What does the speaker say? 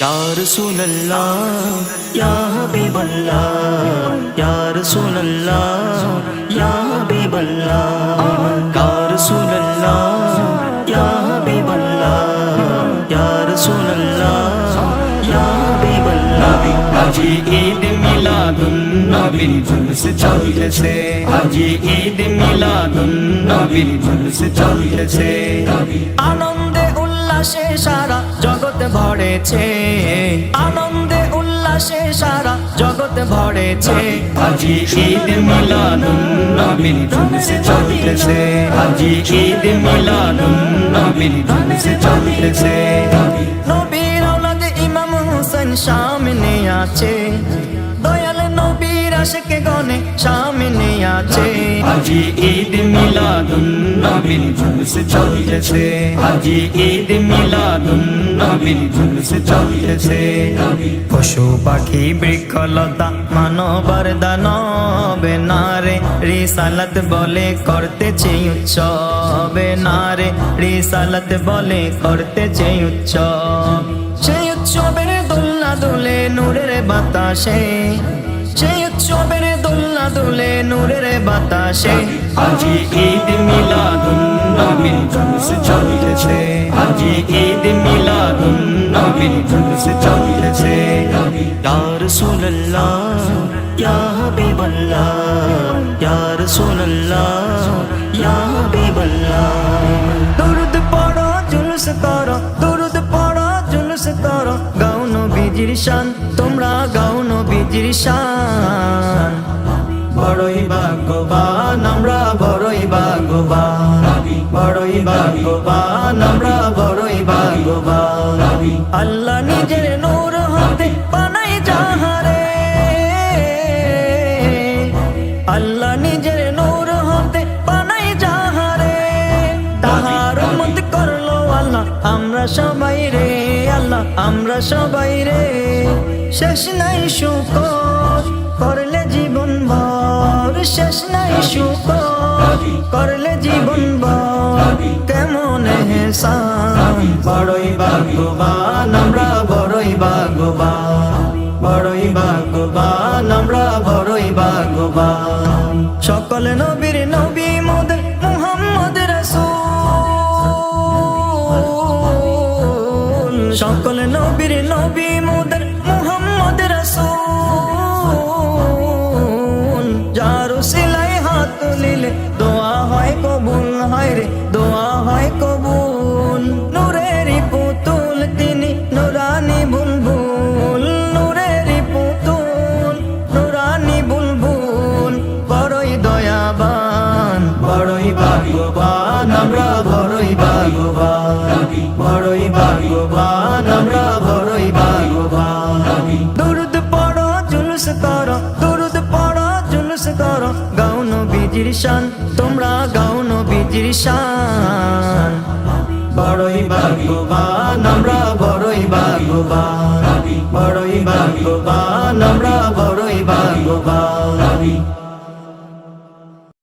யாரு சூழல்லா? யாபி பல்லா யாரு சூழல்லா? யாபி பல்லா காரு சூழல்லா? யாபி பல்லா யாரு சூழல்லா? யாபி பல்லா அஜி ஈத் மிலாதுன் நபின் ஜுல்ஸ் சாவில से அஜி ஈத் மிலாதுன் நபின் ஜுல்ஸ் சாவில से ஆனோ উল্লাসে সারা জগৎ ভরেছে। আনন্দে উল্লাসে সারা জগৎ ভরেছে। আজি ঈদ মিলাদুন নবীর জুলুস চলতেছে। আজি ঈদ মিলাদুন নবীর জুলুস চলতেছে। নবীর আওলাদ ইমাম হোসেন সামনে আছে। দয়াল নবীর আশিকে গনে সামনে আছে। আজি ঈদ মিলাদুন নবীর জুলুস চলতেছে। আজি ঈদ মিলাদুন নবীর জুলুস চলতেছে। পশু পাখি বৃক্ষলতা মানবর দানবে নারে রিসালাত বলে করতেছে উৎসবে নারে রিসালাত বলে করতেছে উৎসব। সেই উৎসবের দোলনা দুলে নূরের বাতাসে সে চবের দোল্লা দোলে নূরের বাতাসে। আজি ঈদ মিলাদুন নবীন জুলুস চলিয়েছে আজি ঈদ মিলাদুন নবীন জুলুস চলিয়েছে ইয়া রাসূলুল্লাহ ইয়া হাবিবাল্লাহ ইয়া রাসূলুল্লাহ ইয়া হাবিবাল্লাহ। দরুদ পড়ো জুলুস করো দরুদ পড়ো জুলুস করো। গাও নবীজির শান তোমরা গাও নবীজির শান। বড়ই ভাগ্যবান, আমরা বড়ই ভাগ্যবান। বড়ই ভাগ্যবান, আমরা বড়ই ভাগ্যবান। আল্লাহ নিজের নূর আমরা সবাই রে, শেষ নাই শুকর, করলে জীবন ভর। শেষ নাই শুকর, করলে জীবন ভর। কেমন হেসান, বড়ই ভাগ্যবান, আমরা বড়ই ভাগ্যবান। বড়ই ভাগ্যবান, আমরা বড়ই ভাগ্যবান। সকল নবী সকল নবীর নবী মোদের মুহাম্মদ রাসূল। যার সিলাই হাত তুলিলে দোয়া হয় কবুল, হয় রে, দোয়া হয় কবুল। নূরেরই পুতুল তিনি নুরানি বুলবুল। নূরেরই পুতুল নুরানি বুলবুল। বড়ই দয়াবান, বড়ই ভাগ্যবান আমরা ভাগ্যবান, বড়ই ভাগ্যবান, আমরা বড়ই ভাগ্যবান। দুরুদ পড়ো, জুলুস করো, দুরুদ পড়ো, জুলুস করো গাও নবীজির শান, তোমরা গাও নবীজির শান। বড়ই ভাগ্যবান, আমরা বড়ই ভাগ্যবান বড়ই ভাগ্যবান, আমরা বড়ই ভাগ্যবান।